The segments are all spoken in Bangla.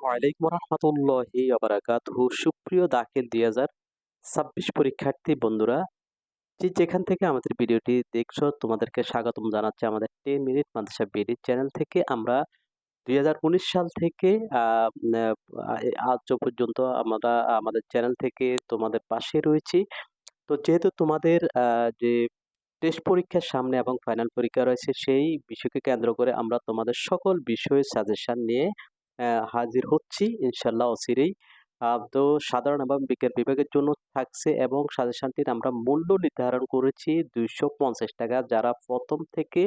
আসসালামু আলাইকুম রহমতুল্লাহি আবরাকাতুহু সুপ্রিয় দাখিল দুই হাজার ছাব্বিশ পরীক্ষার্থী বন্ধুরা, যে যেখান থেকে আমাদের ভিডিওটি দেখছ, তোমাদেরকে স্বাগতম জানাচ্ছি আমাদের ten minute Madrasa BD channel থেকে। আমরা দুই হাজার উনিশ সাল থেকে আজ পর্যন্ত আমরা আমাদের চ্যানেল থেকে তোমাদের পাশে রয়েছি। তো যেহেতু তোমাদের যে টেস্ট পরীক্ষার সামনে এবং ফাইনাল পরীক্ষা রয়েছে, সেই বিষয়কে কেন্দ্র করে আমরা তোমাদের সকল বিষয়ে সাজেশন নিয়ে হাজির হচ্ছি ইনশাল্লাহ অচিরেই। তো সাধারণ এবং বিজ্ঞান বিভাগের জন্য থাকছে এবং সাজেশনটির আমরা মূল্য নির্ধারণ করেছি দুইশো পঞ্চাশ টাকা। যারা প্রথম থেকে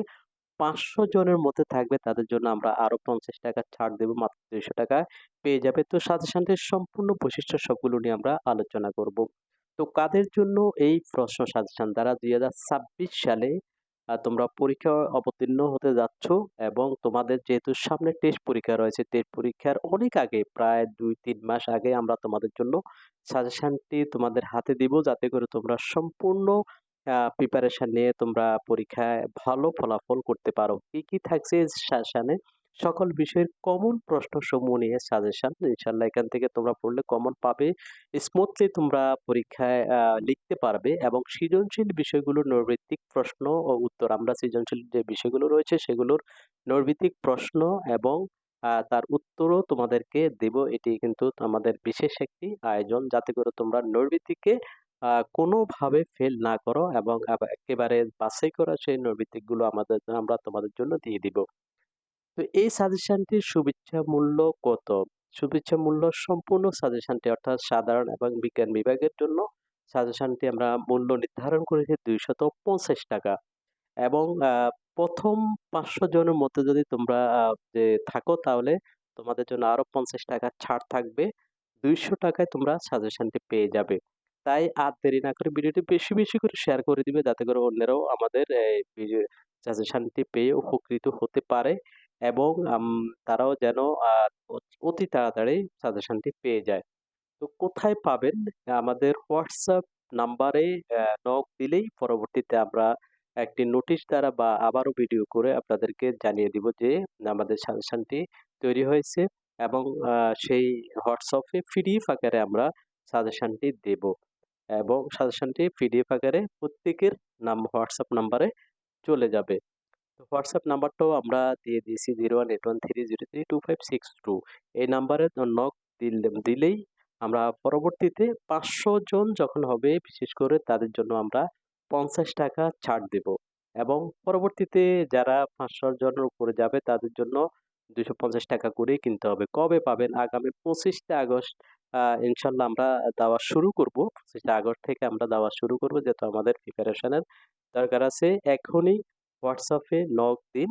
পাঁচশো জনের মধ্যে থাকবে, তাদের জন্য আমরা আরও পঞ্চাশ টাকা ছাড় দেবো, মাত্র দুইশো টাকা পেয়ে যাবে। তো সাজেশনটির সম্পূর্ণ বৈশিষ্ট্য সবগুলো নিয়ে আমরা আলোচনা করব। তো কাদের জন্য এই প্রশ্ন সাজেশন দ্বারা? দুই হাজার ছাব্বিশ সালে তোমরা পরীক্ষা অবতীর্ণ হতে যাচ্ছ এবং তোমাদের যেহেতু সামনে টেস্ট পরীক্ষা রয়েছে টেস্ট পরীক্ষার অনেক আগে, প্রায় দুই, তিন মাস আগে আমরা তোমাদের জন্য সাজেশনটি তোমাদের হাতে দিব যাতে করে তোমরা সম্পূর্ণ প্রিপারেশান নিয়ে তোমরা পরীক্ষায় ভালো ফলাফল করতে পারো। কি কি থাকছে সাজেশনে সকল বিষয়ের কমন প্রশ্ন সমূহ নিয়ে সাজেশন ইনশাল্লাহ এখান থেকে তোমরা পড়লে কমন পাবে। স্মুথলি তোমরা পরীক্ষায় লিখতে পারবে এবং সৃজনশীল বিষয়গুলো নৈর্ভিত্তিক প্রশ্ন ও উত্তর আমরা সৃজনশীল যে বিষয়গুলো রয়েছে সেগুলোর নৈর্ভিত্তিক প্রশ্ন এবং তার উত্তরও তোমাদেরকে দেব। এটি কিন্তু আমাদের বিশেষ একটি আয়োজন। যাতে করে তোমরা নৈর্ভিত্তিকে আহ, কোনোভাবে ফেল না করো এবং একেবারে বাছাই করা সেই নৈর্ভিত্তিকগুলো আমাদের আমরা তোমাদের জন্য দিয়ে দিব। তো এই সাজেশনটির শুভেচ্ছা মূল্য কত? শুভেচ্ছা মূল্য সম্পূর্ণ সাজেশনটি অর্থাৎ সাধারণ এবং বিজ্ঞান বিভাগের জন্য সাজেশনটি আমরা মূল্য নির্ধারণ করেছি দুইশত পঞ্চাশ টাকা। এবং প্রথম পাঁচশো জনের মধ্যে যদি তোমরা যে থাকো তাহলে তোমাদের জন্য আরও পঞ্চাশ টাকা ছাড় থাকবে। দুইশো টাকায় তোমরা সাজেশনটি পেয়ে যাবে। তাই আর দেরি না করে ভিডিওটি বেশি বেশি করে শেয়ার করে দিবে যাতে করে অন্যরাও আমাদের, এই সাজেশনটি পেয়ে উপকৃত হতে পারে। এবং তারাও যেন অতি তাড়াতাড়ি সাজেশনটি পেয়ে যায়। তো কোথায় পাবেন? আমাদের হোয়াটসঅ্যাপ নাম্বারে নক দিলেই পরবর্তীতে আমরা একটি নোটিশ দ্বারা বা আবারও ভিডিও করে আপনাদেরকে জানিয়ে দিব যে আমাদের সাজেশনটি তৈরি হয়েছে এবং সেই হোয়াটসঅ্যাপে পিডিএফ আকারে আমরা সাজেশনটি দেব এবং সাজেশনটি পিডিএফ আকারে প্রত্যেকের নাম হোয়াটসঅ্যাপ নাম্বারে চলে যাবে। তো হোয়াটসঅ্যাপ নাম্বারটাও আমরা দিয়ে দিয়েছি zero one eight one three zero three two five six two. এই নাম্বারে নক দিলেই আমরা পরবর্তীতে পাঁচশো জন যখন হবে, বিশেষ করে তাদের জন্য আমরা পঞ্চাশ টাকা ছাড় দেব। এবং পরবর্তীতে যারা পাঁচশো জনের উপরে যাবে, তাদের জন্য দুশো পঞ্চাশ টাকা করেই কিনতে হবে। কবে পাবেন? আগামী পঁচিশটা আগস্ট ইনশাল্লাহ আমরা দেওয়া শুরু করব। পঁচিশটা আগস্ট থেকে আমরা দেওয়া শুরু করব, যেহেতু আমাদের প্রিপারেশনের দরকার আছে। এখনই হোয়াটসঅ্যাপে লগ দিন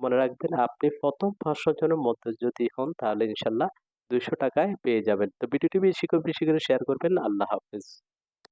মনে রাখবেন আপনি প্রথম পাঁচশো জনের মধ্যে যদি হন, তাহলে ইনশাল্লাহ দুইশো টাকায় পেয়ে যাবেন। তো ভিডিওটি বেশি করে বেশি করে শেয়ার করবেন। আল্লাহ হাফেজ।